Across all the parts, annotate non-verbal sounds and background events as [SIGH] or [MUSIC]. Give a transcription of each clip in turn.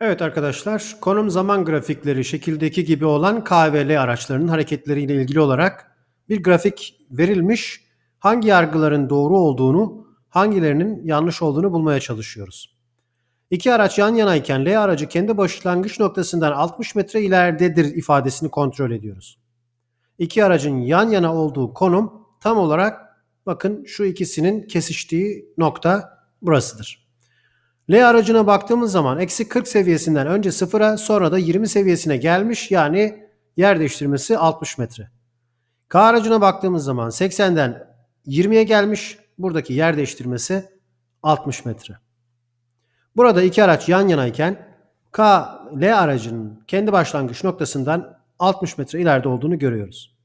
Evet arkadaşlar, konum zaman grafikleri şekildeki gibi olan K ve L araçlarının hareketleriyle ilgili olarak bir grafik verilmiş. Hangi yargıların doğru olduğunu, hangilerinin yanlış olduğunu bulmaya çalışıyoruz. İki araç yan yanayken L aracı kendi başlangıç noktasından 60 metre ileridedir ifadesini kontrol ediyoruz. İki aracın yan yana olduğu konum tam olarak bakın şu ikisinin kesiştiği nokta burasıdır. L aracına baktığımız zaman eksi 40 seviyesinden önce sıfıra sonra da 20 seviyesine gelmiş yani yer değiştirmesi 60 metre. K aracına baktığımız zaman 80'den 20'ye gelmiş buradaki yer değiştirmesi 60 metre. Burada iki araç yan yanayken K L aracının kendi başlangıç noktasından 60 metre ileride olduğunu görüyoruz.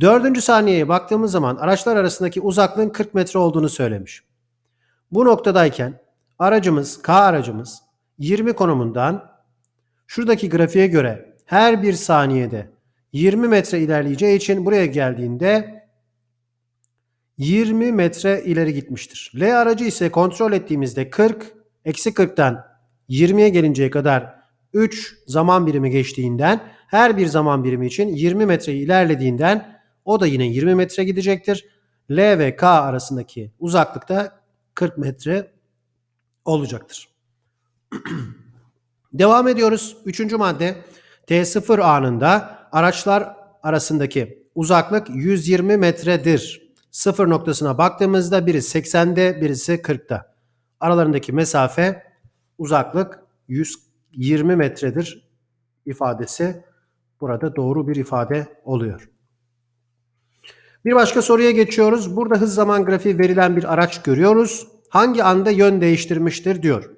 Dördüncü saniyeye baktığımız zaman araçlar arasındaki uzaklığın 40 metre olduğunu söylemiş. Bu noktadayken aracımız K aracımız 20 konumundan şuradaki grafiğe göre her bir saniyede 20 metre ilerleyeceği için buraya geldiğinde 20 metre ileri gitmiştir. L aracı ise kontrol ettiğimizde 40 eksi 40'tan 20'ye gelinceye kadar 3 zaman birimi geçtiğinden her bir zaman birimi için 20 metre ilerlediğinden o da yine 20 metre gidecektir. L ve K arasındaki uzaklıkta 40 metre olacaktır. [CLEARS THROAT] Devam ediyoruz. Üçüncü madde T0 anında araçlar arasındaki uzaklık 120 metredir. Sıfır noktasına baktığımızda biri 80'de birisi 40'ta. Aralarındaki mesafe uzaklık 120 metredir ifadesi burada doğru bir ifade oluyor. Bir başka soruya geçiyoruz. Burada hız zaman grafiği verilen bir araç görüyoruz. Hangi anda yön değiştirmiştir diyor.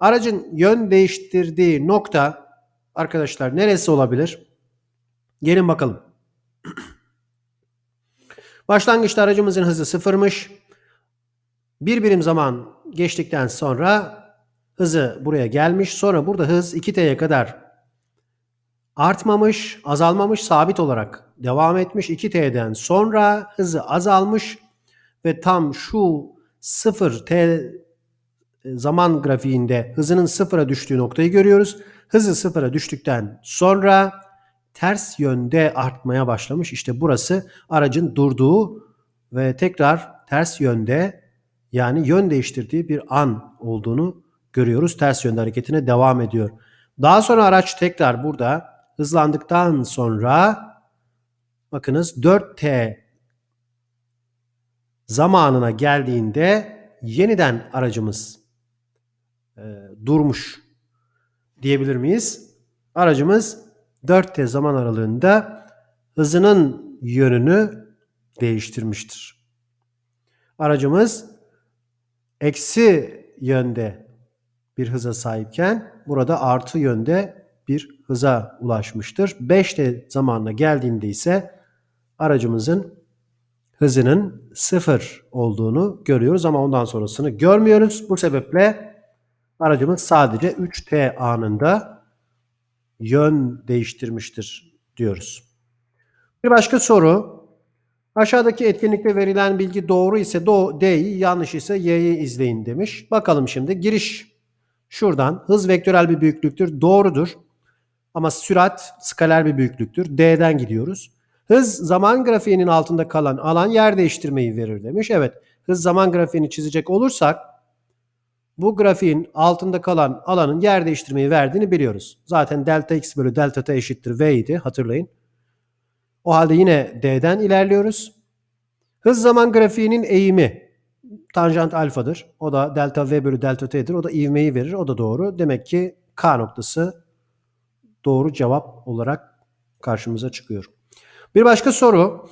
Aracın yön değiştirdiği nokta arkadaşlar neresi olabilir? Gelin bakalım. [CLEARS THROAT] Başlangıçta aracımızın hızı sıfırmış. Bir birim zaman geçtikten sonra hızı buraya gelmiş. Sonra burada hız 2T'ye kadar artmamış, azalmamış, sabit olarak devam etmiş. 2T'den sonra hızı azalmış ve tam şu 0T zaman grafiğinde hızının sıfıra düştüğü noktayı görüyoruz. Hızı sıfıra düştükten sonra ters yönde artmaya başlamış. İşte burası aracın durduğu ve tekrar ters yönde yani yön değiştirdiği bir an olduğunu görüyoruz. Ters yönde hareketine devam ediyor. Daha sonra araç tekrar burada hızlandıktan sonra bakınız 4T zamanına geldiğinde yeniden aracımız e, durmuş diyebilir miyiz? Aracımız 4T zaman aralığında hızının yönünü değiştirmiştir. Aracımız eksi yönde bir hıza sahipken burada artı yönde bir hıza ulaşmıştır. 5T zamanına geldiğinde ise aracımızın hızının sıfır olduğunu görüyoruz ama ondan sonrasını görmüyoruz. Bu sebeple aracımız sadece 3T anında yön değiştirmiştir diyoruz. Bir başka soru. Aşağıdaki etkinlikte verilen bilgi doğru ise D'yi, yanlış ise Y'yi izleyin demiş. Bakalım şimdi giriş şuradan hız vektörel bir büyüklüktür. Doğrudur. Ama sürat skaler bir büyüklüktür. D'den gidiyoruz. Hız zaman grafiğinin altında kalan alan yer değiştirmeyi verir demiş. Evet hız zaman grafiğini çizecek olursak bu grafiğin altında kalan alanın yer değiştirmeyi verdiğini biliyoruz. Zaten delta x bölü delta t eşittir v idi hatırlayın. O halde yine d'den ilerliyoruz. Hız zaman grafiğinin eğimi tanjant alfadır. O da delta v bölü delta t'dir. O da ivmeyi verir. O da doğru. Demek ki k noktası doğru cevap olarak karşımıza çıkıyor. Bir başka soru.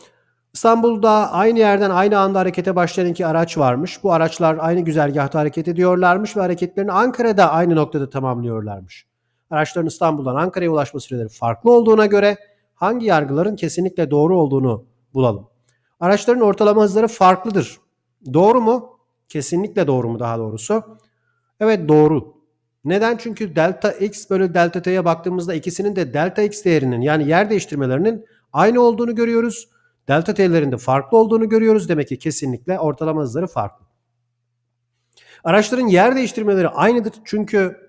İstanbul'da aynı yerden aynı anda harekete başlayan iki araç varmış. Bu araçlar aynı güzergahta hareket ediyorlarmış ve hareketlerini Ankara'da aynı noktada tamamlıyorlarmış. Araçların İstanbul'dan Ankara'ya ulaşma süreleri farklı olduğuna göre hangi yargıların kesinlikle doğru olduğunu bulalım. Araçların ortalama hızları farklıdır. Doğru mu? Kesinlikle doğru mu daha doğrusu? Evet doğru. Neden? Çünkü delta x bölü delta t'ye baktığımızda ikisinin de delta x değerinin yani yer değiştirmelerinin aynı olduğunu görüyoruz. Delta t'lerinde farklı olduğunu görüyoruz. Demek ki kesinlikle ortalama hızları farklı. Araçların yer değiştirmeleri aynıdır. Çünkü